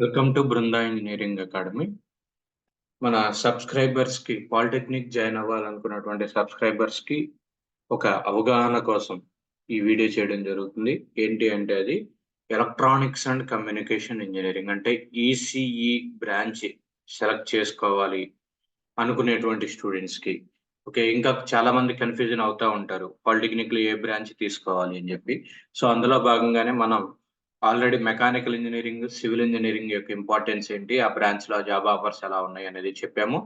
Welcome to Brinda engineering academy. మన సబ్స్క్రైబర్స్కి polytechnic join అవ్వాలనుకున్నటువంటి సబ్స్క్రైబర్స్కి ఒక అవగాహన కోసం ఈ వీడియో చేయడం జరుగుతుంది. ఏంటి అంటే అది ఎలక్ట్రానిక్స్ అండ్ కమ్యూనికేషన్ ఇంజనీరింగ్ అంటే ఈసీఈ బ్రాంచ్ సెలెక్ట్ చేసుకోవాలి అనుకునేటువంటి స్టూడెంట్స్కి ఓకే ఇంకా చాలా మంది కన్ఫ్యూజన్ అవుతా ఉంటారు. పాలిటెక్నిక్లో ఏ బ్రాంచ్ తీసుకోవాలి అని చెప్పి. సో అందులో భాగంగానే మనం already mechanical engineering civil engineering యొక్క ఇంపార్టెన్స్ ఏంటి ఆ బ్రాంచ్లో జాబ్ ఆఫర్స్ ఎలా ఉన్నాయి అనేది చెప్పాము.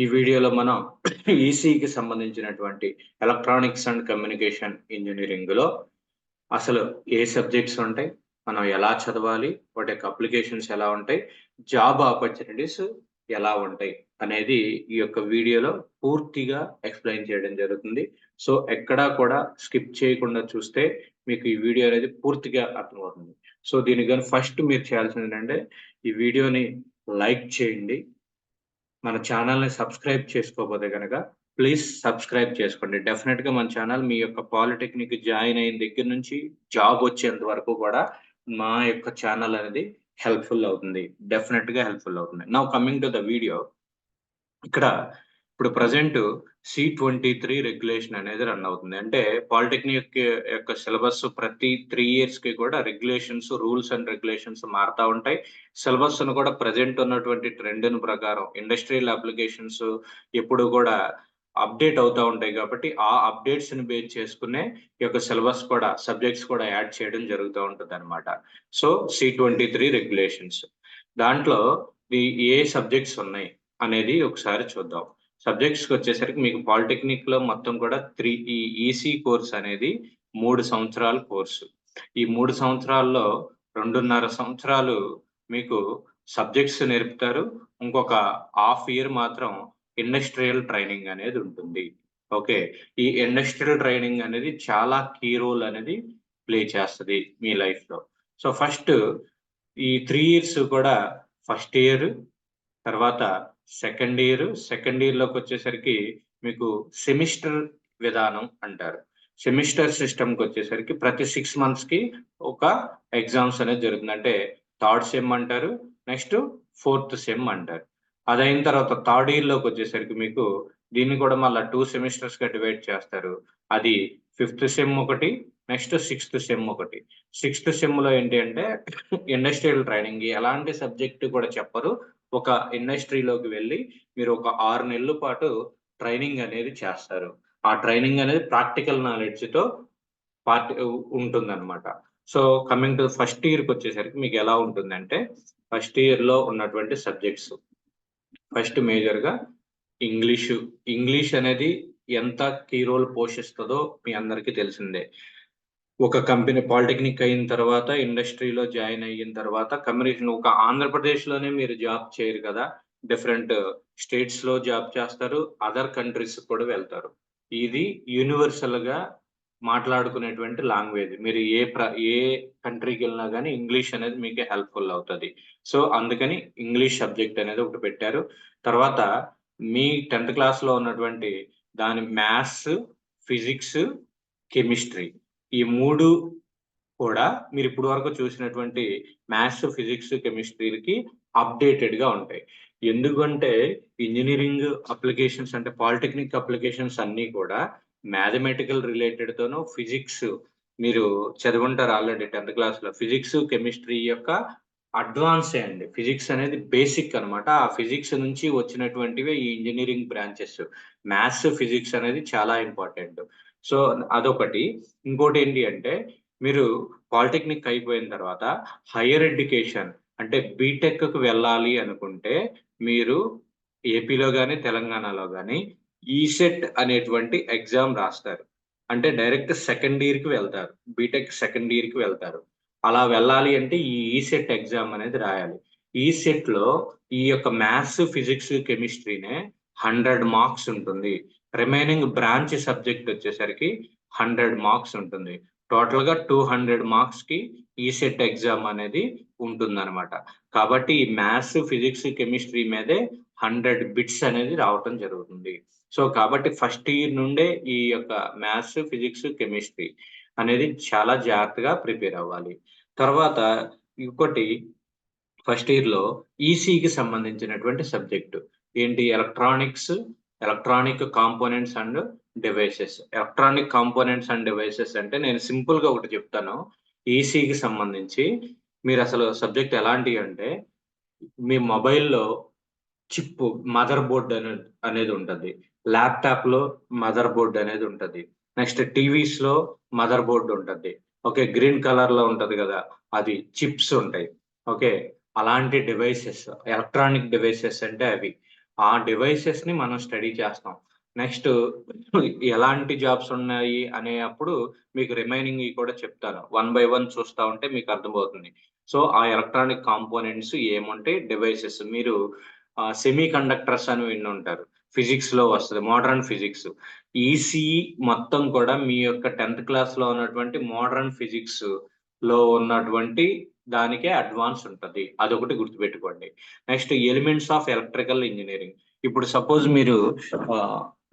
ఈ వీడియోలో మనం ఈసీకి సంబంధించినటువంటి ఎలక్ట్రానిక్స్ అండ్ కమ్యూనికేషన్ ఇంజనీరింగ్లో అసలు ఏ సబ్జెక్ట్స్ ఉంటాయి మనం ఎలా చదవాలి వాటి యొక్క అప్లికేషన్స్ ఎలా ఉంటాయి జాబ్ ఆపర్చునిటీస్ ఎలా ఉంటాయి అనేది ఈ యొక్క వీడియోలో పూర్తిగా ఎక్స్ప్లెయిన్ చేయడం జరుగుతుంది. సో ఎక్కడా కూడా స్కిప్ చేయకుండా చూస్తే మీకు ఈ వీడియో అనేది పూర్తిగా అర్థమవుతుంది. సో దీనికి కానీ ఫస్ట్ మీరు చేయాల్సింది ఏంటంటే ఈ వీడియోని లైక్ చేయండి. మన ఛానల్ని సబ్స్క్రైబ్ చేసుకోకపోతే కనుక ప్లీజ్ సబ్స్క్రైబ్ చేసుకోండి. డెఫినెట్గా మన ఛానల్ మీ యొక్క పాలిటెక్నిక్ జాయిన్ అయిన దగ్గర నుంచి జాబ్ వచ్చేంత వరకు కూడా మా యొక్క ఛానల్ అనేది హెల్ప్ఫుల్ అవుతుంది. డెఫినెట్గా హెల్ప్ఫుల్ అవుతుంది. నా కమింగ్ టు ద వీడియో. ఇక్కడ ఇప్పుడు present C twenty three regulation అనేది రన్ అవుతుంది. అంటే పాలిటెక్నిక్ యొక్క సిలబస్ ప్రతి త్రీ ఇయర్స్కి కూడా రెగ్యులేషన్స్ రూల్స్ అండ్ రెగ్యులేషన్స్ మారుతా ఉంటాయి. సిలబస్ను కూడా ప్రజెంట్ ఉన్నటువంటి ట్రెండ్ ప్రకారం ఇండస్ట్రియల్ అప్లికేషన్స్ ఎప్పుడు కూడా అప్డేట్ అవుతూ ఉంటాయి కాబట్టి ఆ అప్డేట్స్ని బేస్ చేసుకునే ఈ యొక్క సిలబస్ కూడా సబ్జెక్ట్స్ కూడా యాడ్ చేయడం జరుగుతూ ఉంటుంది అనమాట so C twenty three regulations దాంట్లో ఏ సబ్జెక్ట్స్ ఉన్నాయి అనేది ఒకసారి చూద్దాం. సబ్జెక్ట్స్కి వచ్చేసరికి మీకు పాలిటెక్నిక్లో మొత్తం కూడా త్రీ ఈ ఈసీ కోర్స్ అనేది మూడు సంవత్సరాల కోర్సు. ఈ మూడు సంవత్సరాల్లో రెండున్నర సంవత్సరాలు మీకు సబ్జెక్ట్స్ నేర్పుతారు. ఇంకొక హాఫ్ ఇయర్ మాత్రం ఇండస్ట్రియల్ ట్రైనింగ్ అనేది ఉంటుంది. ఓకే. ఈ ఇండస్ట్రియల్ ట్రైనింగ్ అనేది చాలా కీ రోల్ అనేది ప్లే చేస్తుంది మీ లైఫ్లో సో ఫస్ట్ ఈ త్రీ ఇయర్స్ కూడా ఫస్ట్ ఇయర్ తర్వాత సెకండ్ ఇయర్ సెకండ్ ఇయర్లోకి వచ్చేసరికి మీకు సెమిస్టర్ విధానం అంటారు. సెమిస్టర్ సిస్టమ్కి వచ్చేసరికి ప్రతి సిక్స్ మంత్స్కి ఒక ఎగ్జామ్స్ అనేది జరుగుతుంది. అంటే థర్డ్ సెమ్ అంటారు నెక్స్ట్ ఫోర్త్ సెమ్ అంటారు. అదైన తర్వాత థర్డ్ ఇయర్లోకి వచ్చేసరికి మీకు దీన్ని కూడా మళ్ళీ టూ సెమిస్టర్స్ డివైడ్ చేస్తారు. అది ఫిఫ్త్ సెమ్ ఒకటి నెక్స్ట్ సిక్స్త్ సెమ్ ఒకటి. సిక్స్త్ సెమ్లో ఏంటి అంటే ఇండస్ట్రియల్ ట్రైనింగ్. ఎలాంటి సబ్జెక్ట్ కూడా చెప్పరు. ఒక ఇండస్ట్రీలోకి వెళ్ళి మీరు ఒక ఆరు నెలల పాటు ట్రైనింగ్ అనేది చేస్తారు. ఆ ట్రైనింగ్ అనేది ప్రాక్టికల్ నాలెడ్జ్తో పార్ట్ ఉంటుందన్నమాట. సో కమింగ్ టు ఫస్ట్ ఇయర్కి వచ్చేసరికి మీకు ఎలా ఉంటుందంటే ఫస్ట్ ఇయర్లో ఉన్నటువంటి సబ్జెక్ట్స్. ఫస్ట్ మేజర్గా ఇంగ్లీషు. ఇంగ్లీష్ అనేది ఎంత కీ రోల్ పోషిస్తుందో మీ అందరికీ తెలిసిందే. ఒక కంపెనీ పాలిటెక్నిక్ అయిన తర్వాత ఇండస్ట్రీలో జాయిన్ అయిన తర్వాత కమ్యూనికేషన్ ఒక ఆంధ్రప్రదేశ్లోనే మీరు జాబ్ చేయరు కదా. డిఫరెంట్ స్టేట్స్లో జాబ్ చేస్తారు అదర్ కంట్రీస్ కూడా వెళ్తారు. ఇది యూనివర్సల్గా మాట్లాడుకునేటువంటి లాంగ్వేజ్. మీరు ఏ ప్ర ఏ కంట్రీకి వెళ్ళినా కానీ ఇంగ్లీష్ అనేది మీకు హెల్ప్ఫుల్ అవుతుంది. సో అందుకని ఇంగ్లీష్ సబ్జెక్ట్ అనేది ఒకటి పెట్టారు. తర్వాత మీ టెన్త్ క్లాస్లో ఉన్నటువంటి దాని మ్యాథ్స్ ఫిజిక్స్ కెమిస్ట్రీ ఈ మూడు కూడా మీరు ఇప్పుడు వరకు చూసినటువంటి మ్యాథ్స్ ఫిజిక్స్ కెమిస్ట్రీకి అప్డేటెడ్గా ఉంటాయి. ఎందుకంటే ఇంజనీరింగ్ అప్లికేషన్స్ అంటే పాలిటెక్నిక్ అప్లికేషన్స్ అన్ని కూడా మ్యాథమెటికల్ రిలేటెడ్ తోనూ ఫిజిక్స్ మీరు చదువుంటారు ఆల్రెడీ టెన్త్ క్లాస్లో. ఫిజిక్స్ కెమిస్ట్రీ యొక్క అడ్వాన్స్ అండి. ఫిజిక్స్ అనేది బేసిక్ అనమాట ఆ ఫిజిక్స్ నుంచి వచ్చినటువంటివే ఈ ఇంజనీరింగ్ బ్రాంచెస్ మ్యాథ్స్ ఫిజిక్స్ అనేది చాలా ఇంపార్టెంట్ సో అదొకటి. ఇంకోటి ఏంటి అంటే మీరు పాలిటెక్నిక్ అయిపోయిన తర్వాత హయ్యర్ ఎడ్యుకేషన్ అంటే బీటెక్కు వెళ్ళాలి అనుకుంటే మీరు ఏపీలో కానీ తెలంగాణలో కానీ ఈసెట్ అనేటువంటి ఎగ్జామ్ రాస్తారు. అంటే డైరెక్ట్ సెకండ్ ఇయర్కి వెళ్తారు. బీటెక్ సెకండ్ ఇయర్కి వెళ్తారు. అలా వెళ్ళాలి అంటే ఈ ఈసెట్ ఎగ్జామ్ అనేది రాయాలి. ఈసెట్లో ఈ యొక్క మ్యాథ్స్ ఫిజిక్స్ కెమిస్ట్రీనే హండ్రెడ్ మార్క్స్ ఉంటుంది. రిమైనింగ్ బ్రాంచ్ సబ్జెక్ట్ వచ్చేసరికి హండ్రెడ్ మార్క్స్ ఉంటుంది. టోటల్గా టూ హండ్రెడ్ మార్క్స్కి e ఎగ్జామ్ అనేది ఉంటుంది అనమాట కాబట్టి ఈ మ్యాథ్స్ ఫిజిక్స్ కెమిస్ట్రీ మీదే హండ్రెడ్ బిట్స్ అనేది రావటం జరుగుతుంది. సో కాబట్టి ఫస్ట్ ఇయర్ నుండే ఈ యొక్క మ్యాథ్స్ ఫిజిక్స్ కెమిస్ట్రీ అనేది చాలా జాగ్రత్తగా ప్రిపేర్ అవ్వాలి. తర్వాత ఇంకోటి ఫస్ట్ ఇయర్లో ఈసీకి సంబంధించినటువంటి సబ్జెక్టు ఏంటి? Electronics electronic components and devices. Electronic components and devices అంటే నేను సింపుల్గా ఒకటి చెప్తాను. ఈసీకి సంబంధించి మీరు అసలు సబ్జెక్ట్ ఎలాంటివి అంటే మీ మొబైల్లో చిప్ మదర్ బోర్డ్ అనేది అనేది ఉంటుంది. ల్యాప్టాప్లో మదర్ బోర్డ్ అనేది ఉంటుంది. నెక్స్ట్ టీవీస్లో మదర్ బోర్డ్ ఉంటుంది. ఓకే గ్రీన్ కలర్లో ఉంటుంది కదా అది చిప్స్ ఉంటాయి. ఓకే అలాంటి డివైసెస్ ఎలక్ట్రానిక్ డివైసెస్ అంటే అవి. ఆ డివైసెస్ని మనం స్టడీ చేస్తాం. నెక్స్ట్ ఎలాంటి జాబ్స్ ఉన్నాయి అనే అప్పుడు మీకు రిమైనింగ్ కూడా చెప్తాను. వన్ బై వన్ చూస్తా ఉంటే మీకు అర్థమవుతుంది. సో ఆ ఎలక్ట్రానిక్ కాంపోనెంట్స్ ఏముంటాయి డివైసెస్ మీరు సెమీ కండక్టర్స్ అని విని ఉంటారు. ఫిజిక్స్లో వస్తుంది మోడర్న్ ఫిజిక్స్ ఈసీఈ మొత్తం కూడా మీ యొక్క టెన్త్ క్లాస్లో ఉన్నటువంటి మోడర్న్ ఫిజిక్స్లో ఉన్నటువంటి దానికే అడ్వాన్స్ ఉంటుంది. అదొకటి గుర్తుపెట్టుకోండి. Next elements of electrical engineering. ఇప్పుడు సపోజ్ మీరు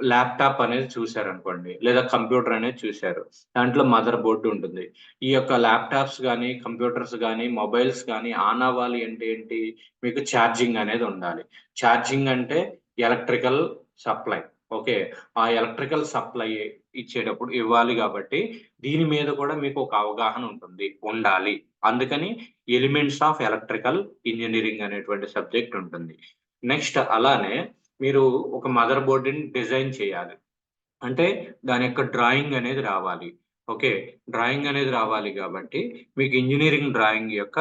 ల్యాప్టాప్ అనేది చూసారనుకోండి లేదా కంప్యూటర్ అనేది చూశారు. దాంట్లో మదర్ బోర్డు ఉంటుంది. ఈ యొక్క ల్యాప్టాప్స్ కానీ కంప్యూటర్స్ కానీ మొబైల్స్ కానీ ఆన్ అవ్వాలి అంటే ఏంటి? మీకు ఛార్జింగ్ అనేది ఉండాలి. ఛార్జింగ్ అంటే ఎలక్ట్రికల్ సప్లై. ఓకే? ఆ ఎలక్ట్రికల్ సప్లై ఇచ్చేటప్పుడు ఇవ్వాలి కాబట్టి దీని మీద కూడా మీకు ఒక అవగాహన ఉంటుంది ఉండాలి. అందుకని ఎలిమెంట్స్ ఆఫ్ ఎలక్ట్రికల్ ఇంజనీరింగ్ అనేటువంటి సబ్జెక్ట్ ఉంటుంది. నెక్స్ట్ అలానే మీరు ఒక మదర్ బోర్డుని డిజైన్ చేయాలి. అంటే దాని యొక్క డ్రాయింగ్ అనేది రావాలి. ఓకే డ్రాయింగ్ అనేది రావాలి కాబట్టి మీకు ఇంజనీరింగ్ డ్రాయింగ్ యొక్క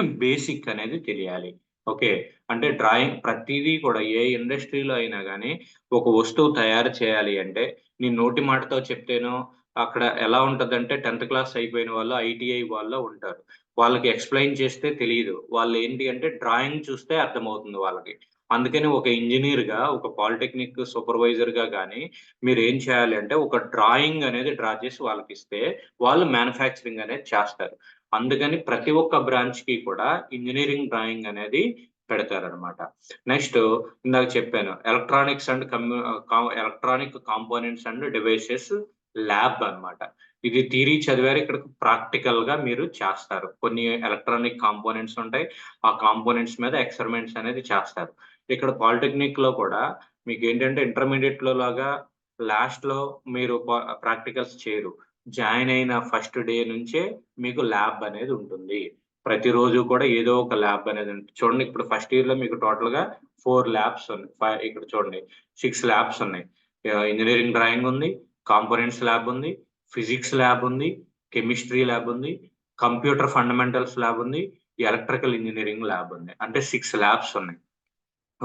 బేసిక్ అనేది తెలియాలి. ఓకే. అంటే డ్రాయింగ్ ప్రతిదీ కూడా ఏ ఇండస్ట్రీలో అయినా కానీ ఒక వస్తువు తయారు చేయాలి అంటే నీ నోటి మాటతో చెప్తేనో అక్కడ ఎలా ఉంటుందంటే టెన్త్ క్లాస్ అయిపోయిన వాళ్ళు ఐటీఐ వాళ్ళు ఉంటారు. వాళ్ళకి ఎక్స్ప్లెయిన్ చేస్తే తెలియదు వాళ్ళు ఏంటి అంటే డ్రాయింగ్ చూస్తే అర్థమవుతుంది వాళ్ళకి. అందుకని ఒక ఇంజనీర్గా ఒక పాలిటెక్నిక్ సూపర్వైజర్గా కానీ మీరు ఏం చేయాలి అంటే ఒక డ్రాయింగ్ అనేది డ్రా చేసి వాళ్ళకి ఇస్తే వాళ్ళు మ్యానుఫ్యాక్చరింగ్ అనేది చేస్తారు. అందుకని ప్రతి ఒక్క బ్రాంచ్కి కూడా ఇంజనీరింగ్ డ్రాయింగ్ అనేది పెడతారనమాట నెక్స్ట్ ఇందాక చెప్పాను electronics and కమ్యూ electronic components and devices lab అనమాట ఇది థీరీ చదివారు ఇక్కడ ప్రాక్టికల్గా మీరు చేస్తారు. కొన్ని ఎలక్ట్రానిక్ కాంపోనెంట్స్ ఉంటాయి ఆ కాంపోనెంట్స్ మీద ఎక్స్పెరిమెంట్స్ అనేది చేస్తారు. ఇక్కడ పాలిటెక్నిక్లో కూడా మీకు ఏంటంటే ఇంటర్మీడియట్లో లాగా లాస్ట్లో మీరు ప్రాక్టికల్స్ చేయరు. జాయిన్ అయిన ఫస్ట్ డే నుంచే మీకు ల్యాబ్ అనేది ఉంటుంది. ప్రతిరోజు కూడా ఏదో ఒక ల్యాబ్ అనేది ఉంటుంది. చూడండి ఇప్పుడు ఫస్ట్ ఇయర్లో మీకు టోటల్గా ఫోర్ ల్యాబ్స్ ఉన్నాయి. ఇక్కడ చూడండి సిక్స్ ల్యాబ్స్ ఉన్నాయి. ఇంజనీరింగ్ డ్రాయింగ్ ఉంది కాంపోనెంట్స్ ల్యాబ్ ఉంది ఫిజిక్స్ ల్యాబ్ ఉంది కెమిస్ట్రీ ల్యాబ్ ఉంది కంప్యూటర్ ఫండమెంటల్స్ ల్యాబ్ ఉంది ఎలక్ట్రికల్ ఇంజనీరింగ్ ల్యాబ్ ఉంది. అంటే సిక్స్ ల్యాబ్స్ ఉన్నాయి.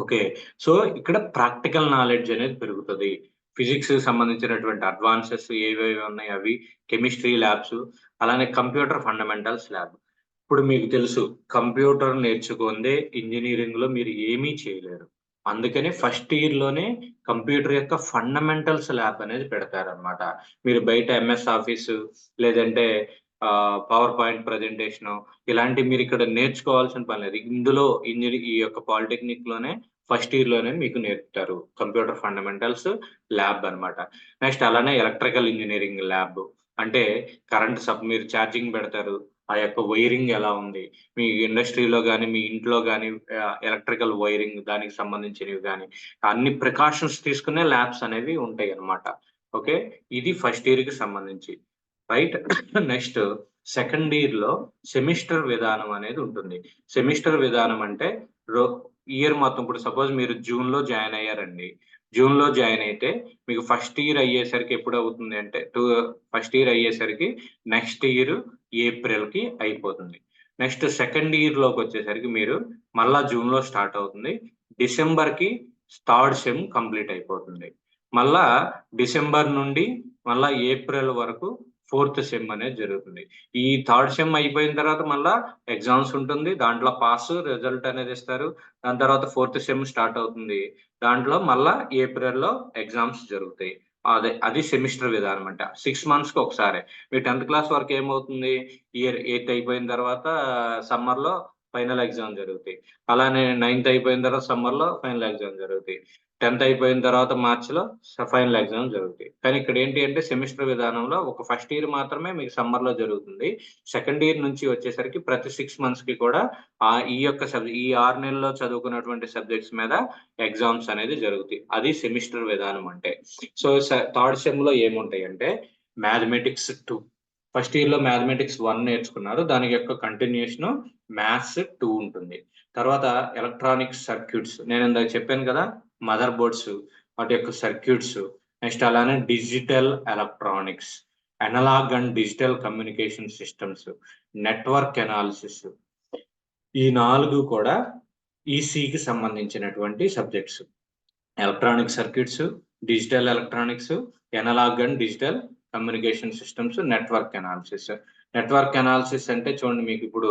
ఓకే సో ఇక్కడ ప్రాక్టికల్ నాలెడ్జ్ అనేది పెరుగుతుంది. ఫిజిక్స్ సంబంధించినటువంటి అడ్వాన్సెస్ ఏవేవి ఉన్నాయి? అవి కెమిస్ట్రీ ల్యాబ్స్ అలానే కంప్యూటర్ ఫండమెంటల్స్ ల్యాబ్. ఇప్పుడు మీకు తెలుసు కంప్యూటర్ నేర్చుకుందే ఇంజనీరింగ్లో మీరు ఏమీ చేయలేరు. అందుకని ఫస్ట్ ఇయర్లోనే కంప్యూటర్ యొక్క ఫండమెంటల్స్ ల్యాబ్ అనేది పెడతారనమాట మీరు బయట ఎంఎస్ ఆఫీసు లేదంటే పవర్ పాయింట్ ప్రజెంటేషన్ ఇలాంటి మీరు ఇక్కడ నేర్చుకోవాల్సిన పని లేదు. ఇందులో ఇంజనీరింగ్ ఈ యొక్క పాలిటెక్నిక్లోనే ఫస్ట్ ఇయర్లోనే మీకు నేర్పుతారు. కంప్యూటర్ ఫండమెంటల్స్ ల్యాబ్ అనమాట నెక్స్ట్ అలానే ఎలక్ట్రికల్ ఇంజనీరింగ్ ల్యాబ్. అంటే కరెంట్ సబ్ మీరు ఛార్జింగ్ పెడతారు. ఆ యొక్క వైరింగ్ ఎలా ఉంది? మీ ఇండస్ట్రీలో కానీ మీ ఇంట్లో కానీ ఎలక్ట్రికల్ వైరింగ్ దానికి సంబంధించినవి కానీ అన్ని ప్రికాషన్స్ తీసుకునే ల్యాబ్స్ అనేవి ఉంటాయి అన్నమాట. ఓకే? ఇది ఫస్ట్ ఇయర్కి సంబంధించి. రైట్? నెక్స్ట్ సెకండ్ ఇయర్లో సెమిస్టర్ విధానం అనేది ఉంటుంది. సెమిస్టర్ విధానం అంటే ఇయర్ మొత్తం ఇప్పుడు సపోజ్ మీరు జూన్లో జాయిన్ అయ్యారండి. జూన్లో జాయిన్ అయితే మీకు ఫస్ట్ ఇయర్ అయ్యేసరికి ఎప్పుడు అవుతుంది అంటే టూ ఫస్ట్ ఇయర్ అయ్యేసరికి నెక్స్ట్ ఇయర్ ఏప్రిల్కి అయిపోతుంది. నెక్స్ట్ సెకండ్ ఇయర్లోకి వచ్చేసరికి మీరు మళ్ళా జూన్లో స్టార్ట్ అవుతుంది. డిసెంబర్కి థర్డ్ సెమ్ కంప్లీట్ అయిపోతుంది. మళ్ళా డిసెంబర్ నుండి మళ్ళా ఏప్రిల్ వరకు ఫోర్త్ సెమ్ అనేది జరుగుతుంది. ఈ థర్డ్ సెమ్ అయిపోయిన తర్వాత మళ్ళా ఎగ్జామ్స్ ఉంటుంది. దాంట్లో పాస్ రిజల్ట్ అనేది ఇస్తారు. దాని తర్వాత ఫోర్త్ సెమ్ స్టార్ట్ అవుతుంది. దాంట్లో మళ్ళా ఏప్రిల్లో ఎగ్జామ్స్ జరుగుతాయి. అదే అది సెమిస్టర్ విధానం అంట. సిక్స్ మంత్స్కి ఒకసారి. మీ టెన్త్ క్లాస్ వరకు ఏమవుతుంది? ఇయర్ ఎయిత్ అయిపోయిన తర్వాత సమ్మర్లో ఫైనల్ ఎగ్జామ్ జరుగుతాయి. అలానే నైన్త్ అయిపోయిన తర్వాత సమ్మర్లో ఫైనల్ ఎగ్జామ్ జరుగుతాయి. టెన్త్ అయిపోయిన తర్వాత మార్చిలో ఫైనల్ ఎగ్జామ్ జరుగుతాయి. కానీ ఇక్కడ ఏంటి అంటే సెమిస్టర్ విధానంలో ఒక ఫస్ట్ ఇయర్ మాత్రమే మీకు సమ్మర్లో జరుగుతుంది. సెకండ్ ఇయర్ నుంచి వచ్చేసరికి ప్రతి సిక్స్ మంత్స్కి కూడా ఆ ఈ యొక్క సబ్జెక్ట్ ఈ ఆరు నెలల్లో చదువుకున్నటువంటి సబ్జెక్ట్స్ మీద ఎగ్జామ్స్ అనేది జరుగుతాయి. అది సెమిస్టర్ విధానం అంటే. సో థర్డ్ సెమ్లో ఏముంటాయి అంటే మ్యాథమెటిక్స్ టూ. ఫస్ట్ ఇయర్లో మ్యాథమెటిక్స్ వన్ నేర్చుకున్నారు. దాని యొక్క కంటిన్యూషన్ మ్యాథ్స్ టూ ఉంటుంది. తర్వాత ఎలక్ట్రానిక్ సర్క్యూట్స్. నేను ఇందాక చెప్పాను కదా మదర్ బోర్డ్స్ వాటి యొక్క సర్క్యూట్స్. నెక్స్ట్ అలానే digital electronics. Analog and digital communication systems network analysis ఈ నాలుగు కూడా ఈసీకి సంబంధించినటువంటి subjects electronic circuits digital electronics analog and digital communication systems network analysis network analysis అంటే చూడండి మీకు ఇప్పుడు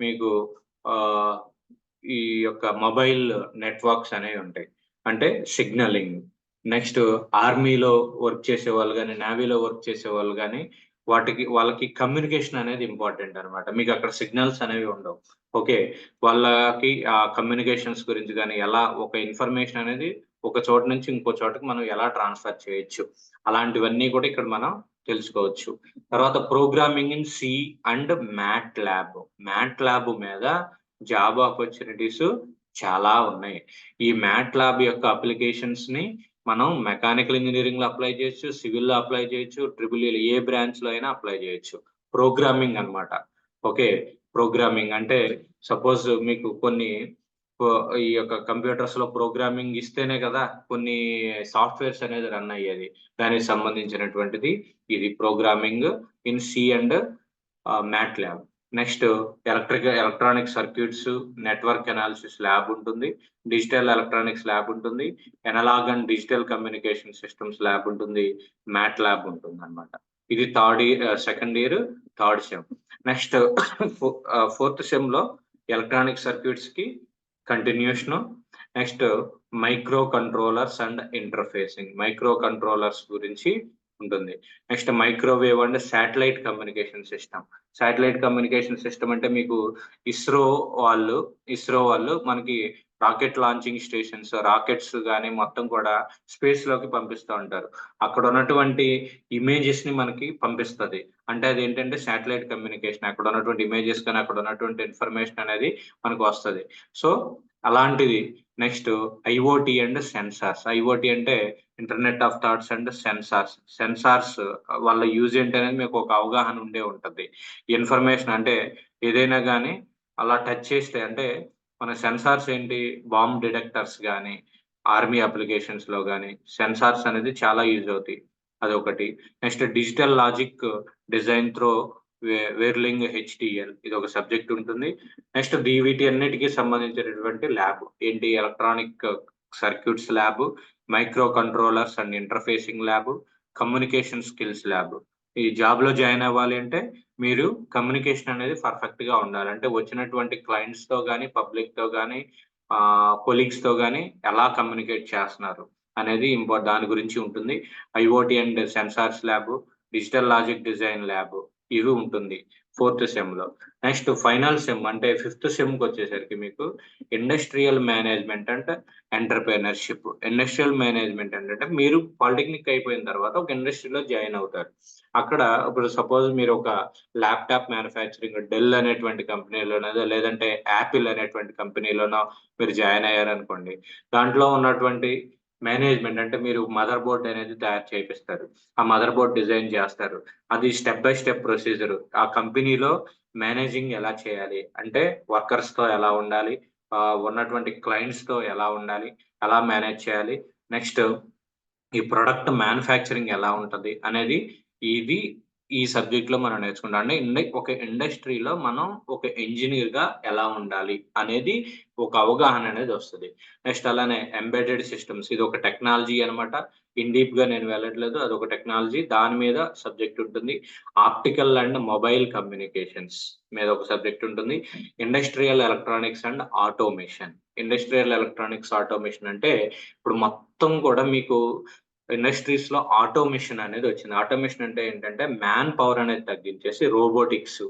మీకు ఈ యొక్క మొబైల్ నెట్వర్క్స్ అనేవి ఉంటాయి. అంటే సిగ్నలింగ్. నెక్స్ట్ ఆర్మీలో వర్క్ చేసే వాళ్ళు కానీ నేవీలో వర్క్ చేసే వాళ్ళు కానీ వాటికి వాళ్ళకి కమ్యూనికేషన్ అనేది ఇంపార్టెంట్ అనమాట మీకు అక్కడ సిగ్నల్స్ అనేవి ఉండవు. ఓకే? వాళ్ళకి ఆ కమ్యూనికేషన్స్ గురించి కానీ ఎలా ఒక ఇన్ఫర్మేషన్ అనేది ఒక చోట నుంచి ఇంకో చోటకి మనం ఎలా ట్రాన్స్ఫర్ చేయొచ్చు? అలాంటివన్నీ కూడా ఇక్కడ మనం తెలుసుకోవచ్చు. తర్వాత programming in C and MATLAB. MATLAB మీద జాబ్ ఆపర్చునిటీస్ చాలా ఉన్నాయి. ఈ మ్యాట్ ల్యాబ్ యొక్క అప్లికేషన్స్ని మనం మెకానికల్ ఇంజనీరింగ్లో అప్లై చేయొచ్చు సివిల్లో అప్లై చేయొచ్చు ట్రిపుల్ ఏ బ్రాంచ్లో అయినా అప్లై చేయొచ్చు. ప్రోగ్రామింగ్ అనమాట ఓకే ప్రోగ్రామింగ్ అంటే సపోజ్ మీకు కొన్ని ఈ యొక్క కంప్యూటర్స్లో ప్రోగ్రామింగ్ ఇస్తేనే కదా కొన్ని సాఫ్ట్వేర్స్ అనేది రన్ అయ్యేది. దానికి సంబంధించినటువంటిది ఇది programming in C and MATLAB. Next electric electronic circuits network analysis lab ఉంటుంది. డిజిటల్ ఎలక్ట్రానిక్స్ ల్యాబ్ ఉంటుంది. Analog and digital communication systems lab ఉంటుంది. మ్యాట్ ల్యాబ్ ఉంటుంది అనమాట ఇది third year second year third sem. Next fourth సెమ్లో electronic సర్క్యూట్స్కి continuation next microcontrollers and interfacing microcontrollers గురించి ఉంటుంది. Next microwave and satellite communication system satellite communication system అంటే మీకు ఇస్రో వాళ్ళు ఇస్రో వాళ్ళు మనకి రాకెట్ లాంచింగ్ స్టేషన్స్ రాకెట్స్ కానీ మొత్తం కూడా స్పేస్లోకి పంపిస్తూ ఉంటారు. అక్కడ ఉన్నటువంటి ఇమేజెస్ని మనకి పంపిస్తుంది. అంటే అది ఏంటంటే శాటిలైట్ కమ్యూనికేషన్ అక్కడ ఉన్నటువంటి ఇమేజెస్ కానీ అక్కడ ఉన్నటువంటి ఇన్ఫర్మేషన్ అనేది మనకు వస్తుంది. సో అలాంటిది next IoT and sensors IoT అంటే internet of thoughts and sensors sensors వాళ్ళ యూజ్ ఏంటి అనేది మీకు ఒక అవగాహన ఉండే ఉంటుంది. ఇన్ఫర్మేషన్ అంటే ఏదైనా కానీ అలా టచ్ చేస్తే అంటే మన సెన్సార్స్ ఏంటి? బాంబ్ డిటెక్టర్స్ కానీ ఆర్మీ అప్లికేషన్స్లో కానీ సెన్సార్స్ అనేది చాలా యూజ్ అవుతాయి. అదొకటి. Next digital logic design through Verilog HDL ఇది ఒక సబ్జెక్ట్ ఉంటుంది. నెక్స్ట్ డివిటి అన్నిటికీ సంబంధించినటువంటి ల్యాబ్. ఏంటి? Electronic circuits lab microcontrollers and interfacing lab communication skills lab. ఈ జాబ్లో జాయిన్ అవ్వాలి అంటే మీరు కమ్యూనికేషన్ అనేది పర్ఫెక్ట్గా ఉండాలి. అంటే వచ్చినటువంటి క్లయింట్స్తో కానీ పబ్లిక్తో కానీ కొలీగ్స్తో కానీ ఎలా కమ్యూనికేట్ చేస్తున్నారు అనేది ఇంపో దాని గురించి ఉంటుంది. IoT and sensors lab digital logic design lab ఇవి ఉంటుంది. ఫోర్త్ సెమ్లో నెక్స్ట్ ఫైనల్ సెమ్ అంటే ఫిఫ్త్ సెమ్కి వచ్చేసరికి మీకు ఇండస్ట్రియల్ మేనేజ్మెంట్ అంటే ఎంటర్ప్రీనర్షిప్. ఇండస్ట్రియల్ మేనేజ్మెంట్ అంటే మీరు పాలిటెక్నిక్ అయిపోయిన తర్వాత ఒక ఇండస్ట్రీలో జాయిన్ అవుతారు. అక్కడ ఇప్పుడు సపోజ్ మీరు ఒక ల్యాప్టాప్ మ్యానుఫ్యాక్చరింగ్ డెల్ అనేటువంటి కంపెనీలోనో లేదంటే యాపిల్ అనేటువంటి కంపెనీలోనో మీరు జాయిన్ అయ్యారనుకోండి దాంట్లో ఉన్నటువంటి మేనేజ్మెంట్ అంటే మీరు మదర్ బోర్డ్ అనేది తయారు చేపిస్తారు. ఆ మదర్ బోర్డ్ డిజైన్ చేస్తారు. అది స్టెప్ బై స్టెప్ ప్రొసీజర్. ఆ కంపెనీలో మేనేజింగ్ ఎలా చేయాలి? అంటే వర్కర్స్తో ఎలా ఉండాలి? ఉన్నటువంటి క్లయింట్స్తో ఎలా ఉండాలి? ఎలా మేనేజ్ చేయాలి? నెక్స్ట్ ఈ ప్రొడక్ట్ మ్యానుఫ్యాక్చరింగ్ ఎలా ఉంటుంది? అనేది ఇది ఈ సబ్జెక్ట్లో మనం నేర్చుకుంటాం. అంటే ఒక ఇండస్ట్రీలో మనం ఒక ఇంజనీర్గా ఎలా ఉండాలి అనేది ఒక అవగాహన అనేది వస్తుంది. నెక్స్ట్ అలానే ఎంబెడెడ్ సిస్టమ్స్ ఇది ఒక టెక్నాలజీ అనమాట ఇన్ డీప్గా నేను వెళ్ళట్లేదు అది ఒక టెక్నాలజీ. దాని మీద సబ్జెక్ట్ ఉంటుంది. ఆప్టికల్ అండ్ మొబైల్ కమ్యూనికేషన్స్ మీద ఒక సబ్జెక్ట్ ఉంటుంది. Industrial electronics and automation. Industrial electronics automation అంటే ఇప్పుడు మొత్తం కూడా మీకు ఇండస్ట్రీస్లో ఆటోమేషన్ అనేది వచ్చింది. ఆటోమేషన్ అంటే ఏంటంటే మ్యాన్ పవర్ అనేది తగ్గించేసి రోబోటిక్స్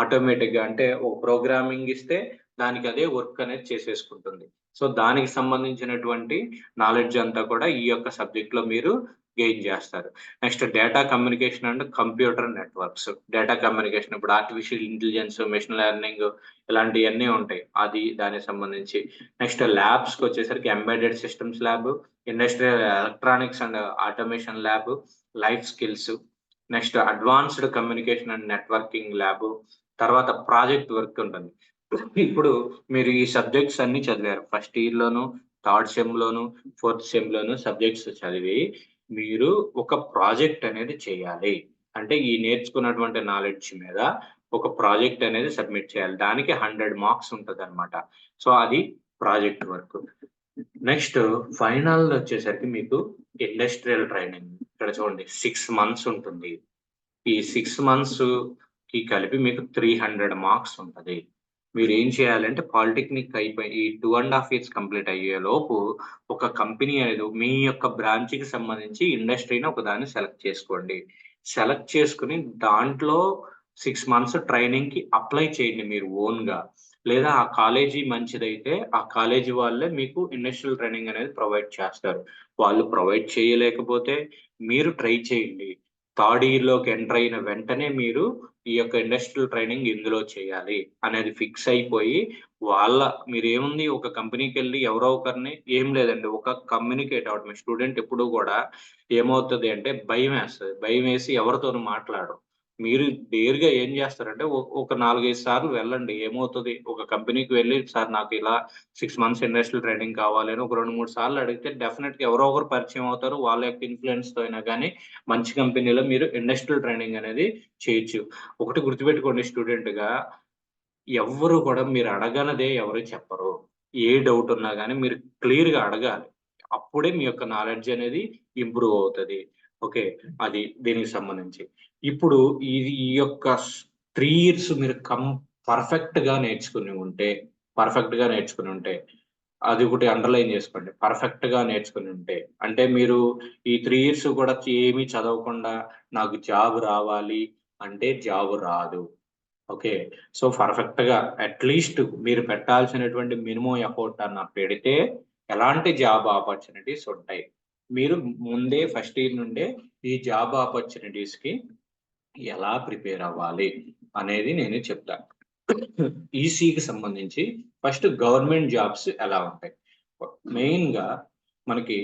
ఆటోమేటిక్గా అంటే ఒక ప్రోగ్రామింగ్ ఇస్తే దానికి అదే వర్క్ అనేది చేసేసుకుంటుంది. సో దానికి సంబంధించినటువంటి నాలెడ్జ్ అంతా కూడా ఈ యొక్క సబ్జెక్ట్లో మీరు గెయిన్ చేస్తారు. Next data communication and computer networks data communication ఇప్పుడు ఆర్టిఫిషియల్ ఇంటెలిజెన్స్ మెషిన్ లెర్నింగ్ ఇలాంటివన్నీ ఉంటాయి. అది దానికి సంబంధించి. నెక్స్ట్ ల్యాబ్స్కి వచ్చేసరికి embedded systems lab industrial electronics and automation lab life skills next advanced communication and networking lab తర్వాత ప్రాజెక్ట్ వర్క్ ఉంటుంది. ఇప్పుడు మీరు ఈ సబ్జెక్ట్స్ అన్ని చదివారు. ఫస్ట్ ఇయర్ లోను థర్డ్ సెమ్ లోను ఫోర్త్ సెమ్ లోను సబ్జెక్ట్స్ చదివి మీరు ఒక ప్రాజెక్ట్ అనేది చేయాలి. అంటే ఈ నేర్చుకున్నటువంటి నాలెడ్జ్ మీద ఒక ప్రాజెక్ట్ అనేది సబ్మిట్ చేయాలి. దానికి హండ్రెడ్ మార్క్స్ ఉంటుంది అనమాట సో అది ప్రాజెక్ట్ వర్క్. నెక్స్ట్ ఫైనల్ వచ్చేసరికి మీకు ఇండస్ట్రియల్ ట్రైనింగ్. ఇక్కడ చూడండి సిక్స్ మంత్స్ ఉంటుంది. ఈ సిక్స్ మంత్స్కి కలిపి మీకు త్రీ హండ్రెడ్ మార్క్స్ ఉంటుంది. మీరు ఏం చేయాలంటే పాలిటెక్నిక్ అయిపోయి ఈ two and half years complete అయ్యే లోపు ఒక కంపెనీ అనేది మీ యొక్క బ్రాంచ్కి సంబంధించి ఇండస్ట్రీని ఒక దాన్ని సెలెక్ట్ చేసుకోండి. సెలెక్ట్ చేసుకుని దాంట్లో సిక్స్ మంత్స్ ట్రైనింగ్కి అప్లై చేయండి మీరు ఓన్గా లేదా ఆ కాలేజీ మంచిదైతే ఆ కాలేజీ వాళ్ళే మీకు ఇండస్ట్రియల్ ట్రైనింగ్ అనేది ప్రొవైడ్ చేస్తారు. వాళ్ళు ప్రొవైడ్ చేయలేకపోతే మీరు ట్రై చేయండి. థర్డ్ ఇయర్లోకి ఎంటర్ అయిన వెంటనే మీరు ఈ యొక్క ఇండస్ట్రియల్ ట్రైనింగ్ ఇందులో చేయాలి అనేది ఫిక్స్ అయిపోయి వాళ్ళ మీరు ఏముంది ఒక కంపెనీకి వెళ్ళి ఎవరో ఒకరిని ఏం లేదండి ఒక కమ్యూనికేట్ అవ్వడం స్టూడెంట్ ఎప్పుడు కూడా ఏమవుతుంది అంటే భయం వేస్తుంది భయం వేసి ఎవరితోనూ మాట్లాడరు. మీరు డేర్గా ఏం చేస్తారంటే ఒక నాలుగైదు సార్లు వెళ్ళండి. ఏమవుతుంది? ఒక కంపెనీకి వెళ్ళి సార్ నాకు ఇలా సిక్స్ మంత్స్ ఇండస్ట్రియల్ ట్రైనింగ్ కావాలి అని ఒక రెండు మూడు సార్లు అడిగితే డెఫినెట్గా ఎవరో ఒకరు పరిచయం అవుతారు. వాళ్ళ యొక్క ఇన్ఫ్లుయెన్స్తో అయినా కానీ మంచి కంపెనీలో మీరు ఇండస్ట్రియల్ ట్రైనింగ్ అనేది చేయొచ్చు. ఒకటి గుర్తుపెట్టుకోండి స్టూడెంట్గా ఎవరు కూడా మీరు అడగనదే ఎవరు చెప్పరు. ఏ డౌట్ ఉన్నా కానీ మీరు క్లియర్గా అడగాలి. అప్పుడే మీ యొక్క నాలెడ్జ్ అనేది ఇంప్రూవ్ అవుతుంది. ఓకే? అది దీనికి సంబంధించి. ఇప్పుడు ఇది ఈ యొక్క త్రీ ఇయర్స్ మీరు కం పర్ఫెక్ట్గా నేర్చుకుని ఉంటే పర్ఫెక్ట్గా నేర్చుకుని ఉంటే అది ఒకటి అండర్లైన్ చేసుకోండి. పర్ఫెక్ట్గా నేర్చుకుని ఉంటే అంటే మీరు ఈ త్రీ ఇయర్స్ కూడా ఏమీ చదవకుండా నాకు జాబ్ రావాలి అంటే జాబ్ రాదు. ఓకే? సో పర్ఫెక్ట్గా అట్లీస్ట్ మీరు పెట్టాల్సినటువంటి మినిమం ఎఫోర్ట్ అన్న పెడితే ఎలాంటి జాబ్ ఆపర్చునిటీస్ ఉంటాయి? మీరు ముందే ఫస్ట్ ఇయర్ నుండే ఈ జాబ్ ఆపర్చునిటీస్కి ఎలా ప్రిపేర్ అవ్వాలి అనేది నేను చెప్తాను ఈసీకి సంబంధించి ఫస్ట్ గవర్నమెంట్ జాబ్స్ ఎలా ఉంటాయి? మెయిన్గా మనకి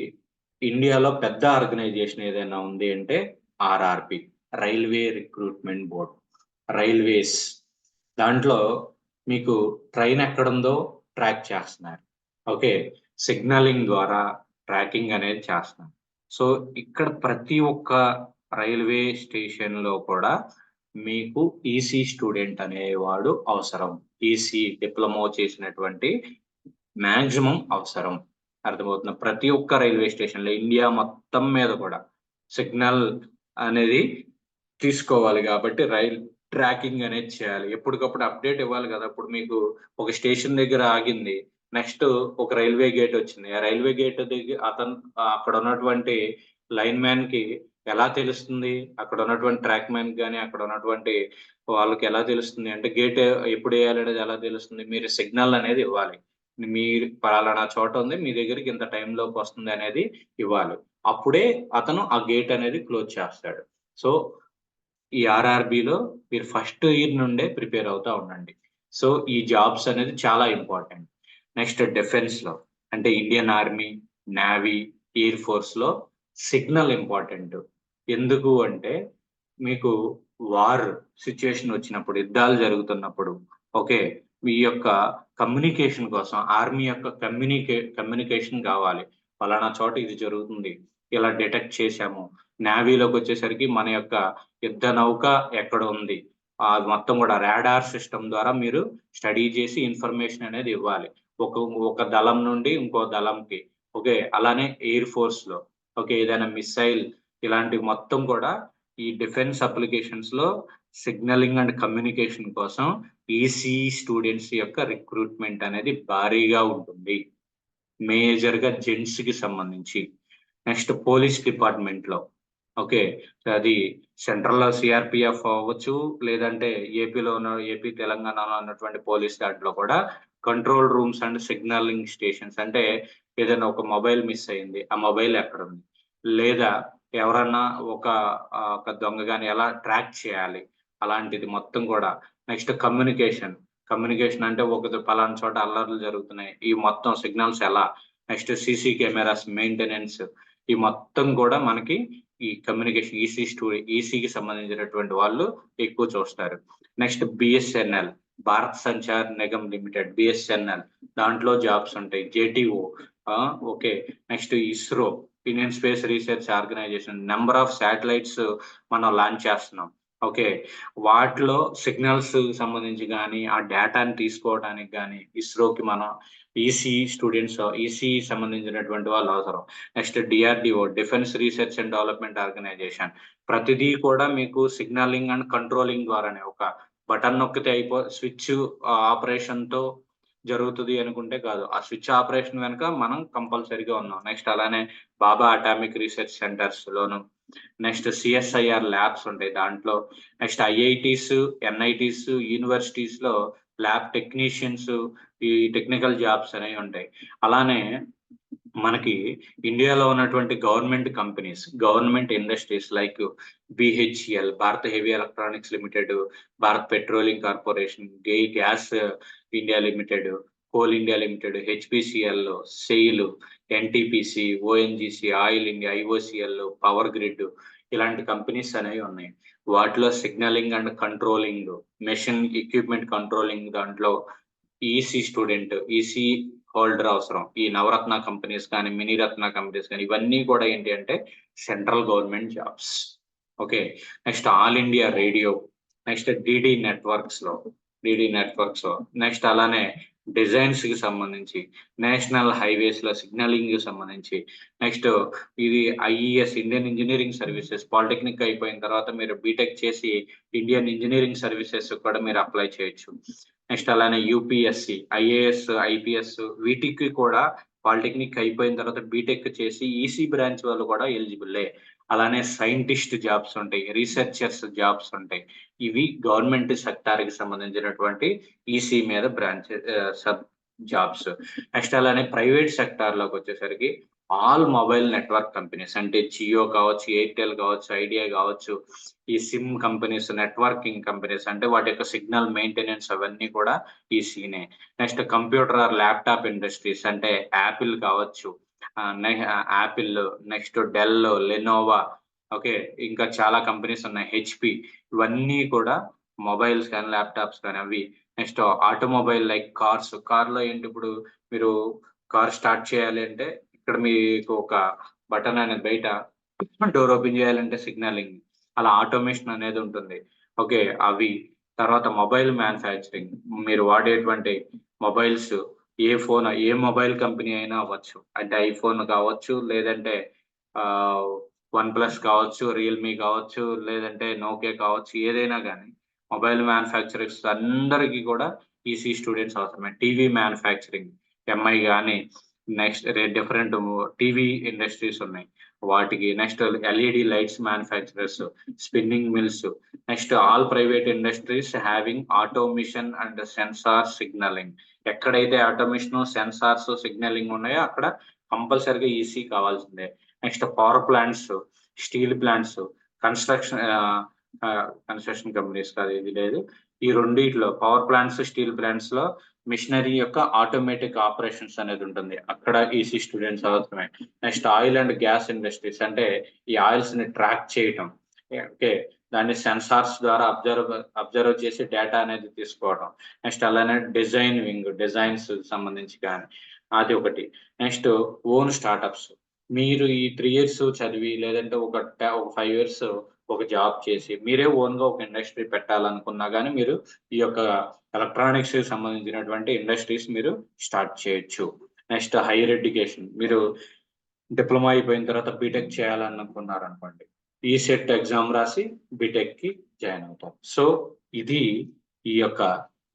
ఇండియాలో పెద్ద ఆర్గనైజేషన్ ఏదైనా ఉంది అంటే RRP railway recruitment board railways. దాంట్లో మీకు ట్రైన్ ఎక్కడుందో ట్రాక్ చేస్తున్నారు. ఓకే సిగ్నలింగ్ ద్వారా ట్రాకింగ్ అనేది చేస్తున్నారు. సో ఇక్కడ ప్రతి ఒక్క రైల్వే స్టేషన్లో కూడా మీకు ఈసీ స్టూడెంట్ అనేవాడు అవసరం. ఈసీ డిప్లొమా చేసినటువంటి మ్యాక్సిమం అవసరం. అర్థమవుతుంది? ప్రతి ఒక్క రైల్వే స్టేషన్లో ఇండియా మొత్తం మీద కూడా సిగ్నల్ అనేది తీసుకోవాలి కాబట్టి రైల్ ట్రాకింగ్ అనేది చేయాలి. ఎప్పటికప్పుడు అప్డేట్ ఇవ్వాలి కదా. అప్పుడు మీకు ఒక స్టేషన్ దగ్గర ఆగింది. నెక్స్ట్ ఒక రైల్వే గేట్ వచ్చింది. ఆ రైల్వే గేట్ దగ్గర అతను అక్కడ ఉన్నటువంటి లైన్ మ్యాన్కి ఎలా తెలుస్తుంది? అక్కడ ఉన్నటువంటి ట్రాక్ మ్యాన్ కానీ అక్కడ ఉన్నటువంటి వాళ్ళకి ఎలా తెలుస్తుంది? అంటే గేట్ ఎప్పుడు వేయాలనేది ఎలా తెలుస్తుంది? మీరు సిగ్నల్ అనేది ఇవ్వాలి. మీరు పలానా చోట ఉంది మీ దగ్గరికి ఇంత టైంలోకి వస్తుంది అనేది ఇవ్వాలి. అప్పుడే అతను ఆ గేట్ అనేది క్లోజ్ చేస్తాడు. సో ఈ ఆర్ఆర్బిలో మీరు ఫస్ట్ ఇయర్ నుండే ప్రిపేర్ అవుతా ఉండండి. సో ఈ జాబ్స్ అనేది చాలా ఇంపార్టెంట్. నెక్స్ట్ డిఫెన్స్లో అంటే ఇండియన్ ఆర్మీ నేవీ ఎయిర్ ఫోర్స్లో సిగ్నల్ ఇంపార్టెంట్. ఎందుకు అంటే మీకు వార్ సిచ్యుయేషన్ వచ్చినప్పుడు యుద్ధాలు జరుగుతున్నప్పుడు ఓకే ఈ యొక్క కమ్యూనికేషన్ కోసం ఆర్మీ యొక్క కమ్యూనికే కమ్యూనికేషన్ కావాలి. ఫలానా చోట ఇది జరుగుతుంది. ఇలా డిటెక్ట్ చేశాము. నేవీలోకి వచ్చేసరికి మన యొక్క యుద్ధ నౌక ఎక్కడ ఉంది? ఆ మొత్తం కూడా రాడార్ సిస్టమ్ ద్వారా మీరు స్టడీ చేసి ఇన్ఫర్మేషన్ అనేది ఇవ్వాలి. ఒక ఒక దళం నుండి ఇంకో దళంకి ఓకే అలానే ఎయిర్ ఫోర్స్లో ఓకే ఏదైనా మిసైల్ ఇలాంటివి మొత్తం కూడా ఈ డిఫెన్స్ అప్లికేషన్స్లో సిగ్నలింగ్ అండ్ కమ్యూనికేషన్ కోసం ఈసీ స్టూడెంట్స్ యొక్క రిక్రూట్మెంట్ అనేది భారీగా ఉంటుంది. మేజర్గా జెంట్స్కి సంబంధించి. నెక్స్ట్ పోలీస్ డిపార్ట్మెంట్లో ఓకే. అది సెంట్రల్ సిఆర్పిఎఫ్ అవ్వచ్చు లేదంటే ఏపీలో ఉన్న ఏపీ తెలంగాణలో ఉన్నటువంటి పోలీస్ దాంట్లో కూడా control rooms and signalling stations. అంటే ఏదైనా ఒక మొబైల్ మిస్ అయింది ఆ మొబైల్ ఎక్కడ ఉంది? లేదా ఎవరన్నా ఒక ఒక దొంగ కానీ ఎలా ట్రాక్ చేయాలి? అలాంటిది మొత్తం కూడా. Next communication. కమ్యూనికేషన్ అంటే ఒక పలానా చోట అల్లర్లు జరుగుతున్నాయి. ఈ మొత్తం సిగ్నల్స్ ఎలా? Next CC cameras maintenance. ఈ మొత్తం కూడా మనకి ఈ కమ్యూనికేషన్ ఈసీ స్టూడియో ఈసీకి సంబంధించినటువంటి వాళ్ళు ఎక్కువ చూస్తారు. Next BSNL Bharat Sanchar Nigam limited BSNL దాంట్లో జాబ్స్ ఉంటాయి. JTO okay. Next ISRO. Indian space research organisation number of satellites మనం లాంచ్ చేస్తున్నాం. ఓకే. వాటిలో సిగ్నల్స్ సంబంధించి కానీ ఆ డేటాని తీసుకోవడానికి కానీ ఇస్రోకి మనం ఈసీ స్టూడెంట్స్ ఈసీ సంబంధించినటువంటి వాళ్ళు అవసరం. Next DRDO defence research and development organisation. ప్రతిదీ కూడా మీకు సిగ్నలింగ్ అండ్ కంట్రోలింగ్ ద్వారానే ఒక బటన్ నొక్కితే అయిపో స్విచ్ ఆపరేషన్తో జరుగుతుంది అనుకుంటే కాదు. ఆ స్విచ్ ఆపరేషన్ వెనుక మనం కంపల్సరీగా ఉన్నాం. నెక్స్ట్ అలానే బాబా అటామిక్ రీసెర్చ్ సెంటర్స్ లోను నెక్స్ట్ సిఎస్ఐఆర్ ల్యాబ్స్ ఉంటాయి దాంట్లో నెక్స్ట్ ఐఐటీస్ ఎన్ఐటీస్ యూనివర్సిటీస్లో ల్యాబ్ టెక్నీషియన్స్ ఈ టెక్నికల్ జాబ్స్ అనేవి ఉంటాయి. అలానే మనకి ఇండియాలో ఉన్నటువంటి government companies government industries like BHL Bharat heavy electronics limited Bharat petroleum corporation గే gas India limited coal India limited HPCL SAIL NTPC ONGC oil India IOCL power grid ఇలాంటి companies అనేవి ఉన్నాయి. వాటిలో signalling and controlling machine equipment controlling దాంట్లో EC student EC holder అవసరం. ఈ నవరత్న companies కానీ mini రత్న companies కానీ ఇవన్నీ కూడా ఏంటి అంటే central government jobs. Okay? Next All India Radio next DD నెట్వర్క్స్లో DD నెట్వర్క్స్లో నెక్స్ట్ అలానే డిజైన్స్కి సంబంధించి నేషనల్ హైవేస్లో సిగ్నలింగ్కి సంబంధించి నెక్స్ట్ ఇది IES Indian engineering services polytechnic అయిపోయిన తర్వాత మీరు బీటెక్ చేసి ఇండియన్ ఇంజనీరింగ్ సర్వీసెస్ కూడా మీరు అప్లై చేయొచ్చు. నెక్స్ట్ అలానే యూపీఎస్సి ఐఏఎస్ ఐపీఎస్ వీటికి కూడా పాలిటెక్నిక్ అయిపోయిన తర్వాత బీటెక్ చేసి ఈసీ బ్రాంచ్ వాళ్ళు కూడా ఎలిజిబుల్లే అలానే సైంటిస్ట్ జాబ్స్ ఉంటాయి రీసెర్చర్స్ జాబ్స్ ఉంటాయి. ఇవి గవర్నమెంట్ సెక్టార్కి సంబంధించినటువంటి ఈసీ మీద బ్రాంచ్ సబ్ జాబ్స్ నెక్స్ట్ అలానే ప్రైవేట్ సెక్టార్లోకి వచ్చేసరికి ఆల్ మొబైల్ నెట్వర్క్ కంపెనీస్ అంటే జియో కావచ్చు ఎయిర్టెల్ కావచ్చు ఐడియా కావచ్చు ఈ సిమ్ కంపెనీస్ నెట్వర్కింగ్ కంపెనీస్ అంటే వాటి యొక్క సిగ్నల్ మెయింటెనెన్స్ అవన్నీ కూడా ఈ సీనే. Next computer or laptop industries అంటే యాపిల్ కావచ్చు Apple next Dell Lenovo okay ఇంకా చాలా కంపెనీస్ ఉన్నాయి హెచ్పి ఇవన్నీ కూడా మొబైల్స్ కానీ ల్యాప్టాప్స్ కానీ అవి. నెక్స్ట్ ఆటోమొబైల్ లైక్ కార్స్ కార్లో ఏంటి ఇప్పుడు మీరు కార్ స్టార్ట్ చేయాలి అంటే ఇక్కడ మీకు ఒక బటన్ అనేది బయట డోర్ ఓపెన్ చేయాలంటే సిగ్నలింగ్ అలా ఆటోమేషన్ అనేది ఉంటుంది. ఓకే అవి తర్వాత మొబైల్ మ్యానుఫ్యాక్చరింగ్ మీరు వాడేటువంటి మొబైల్స్ ఏ ఫోన్ ఏ మొబైల్ కంపెనీ అయినా అవ్వచ్చు. అంటే ఐఫోన్ కావచ్చు లేదంటే వన్ ప్లస్ కావచ్చు రియల్మీ కావచ్చు లేదంటే నోకే కావచ్చు ఏదైనా కానీ మొబైల్ మ్యానుఫ్యాక్చరర్స్ అందరికీ కూడా ఈసీ స్టూడెంట్స్ అవసరమే. టీవీ మ్యానుఫ్యాక్చరింగ్ ఎంఐ కానీ నెక్స్ట్ డిఫరెంట్ టీవీ ఇండస్ట్రీస్ ఉన్నాయి. వాటికి next LED lights manufacturers spinning mills next all private industries having automation and sensor signalling ఎక్కడైతే ఆటోమిషన్ సెన్సార్స్ సిగ్నలింగ్ ఉన్నాయో అక్కడ కంపల్సరిగా ఈసీ కావాల్సిందే. Next power plants steel plants construction construction companies కాదు ఇది లేదు. ఈ రెండిట్లో పవర్ ప్లాంట్స్ స్టీల్ ప్లాంట్స్లో మిషనరీ యొక్క ఆటోమేటిక్ ఆపరేషన్స్ అనేది ఉంటుంది. అక్కడ ఈసీ స్టూడెంట్స్ అవసరమే. Next oil and gas industries అంటే ఈ ఆయిల్స్ని ట్రాక్ చేయటం. ఓకే. దాన్ని సెన్సార్స్ ద్వారా అబ్జర్వ్ అబ్జర్వ్ చేసి డేటా అనేది తీసుకోవడం. నెక్స్ట్ అలానే డిజైన్ వింగ్ డిజైన్స్ సంబంధించి కానీ. అది ఒకటి. Next own startups. మీరు ఈ త్రీ ఇయర్స్ చదివి లేదంటే ఒక ఒక ఫైవ్ ఇయర్స్ ఒక జాబ్ చేసి మీరే ఓన్గా ఒక ఇండస్ట్రీ పెట్టాలనుకున్నా కానీ మీరు ఈ యొక్క ఎలక్ట్రానిక్స్ సంబంధించినటువంటి ఇండస్ట్రీస్ మీరు స్టార్ట్ చేయొచ్చు. Next higher education. మీరు డిప్లొమా అయిపోయిన తర్వాత బీటెక్ చేయాలనుకున్నారు అనుకోండి ఈ సెట్ ఎగ్జామ్ రాసి బీటెక్కి జాయిన్ అవుతాం. సో ఇది ఈ యొక్క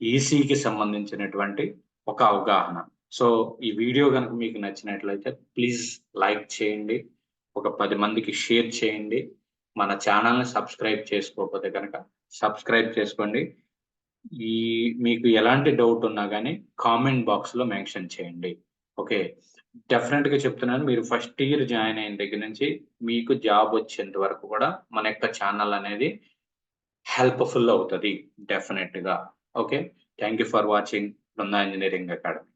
ఈసీకి సంబంధించినటువంటి ఒక అవగాహన. సో ఈ వీడియో కనుక మీకు నచ్చినట్లయితే ప్లీజ్ లైక్ చేయండి ఒక పది మందికి షేర్ చేయండి. మన ఛానల్ని సబ్స్క్రైబ్ చేసుకోకపోతే కనుక సబ్స్క్రైబ్ చేసుకోండి. ఈ మీకు ఎలాంటి డౌట్ ఉన్నా కానీ కామెంట్ బాక్స్లో మెన్షన్ చేయండి. ఓకే? డెఫినెట్గా చెప్తున్నాను మీరు ఫస్ట్ ఇయర్ జాయిన్ అయిన దగ్గర నుంచి మీకు జాబ్ వచ్చేంత వరకు కూడా మన యొక్క ఛానల్ అనేది హెల్ప్ఫుల్ అవుతుంది డెఫినెట్గా. Okay? Thank you for watching Brinda Engineering Academy.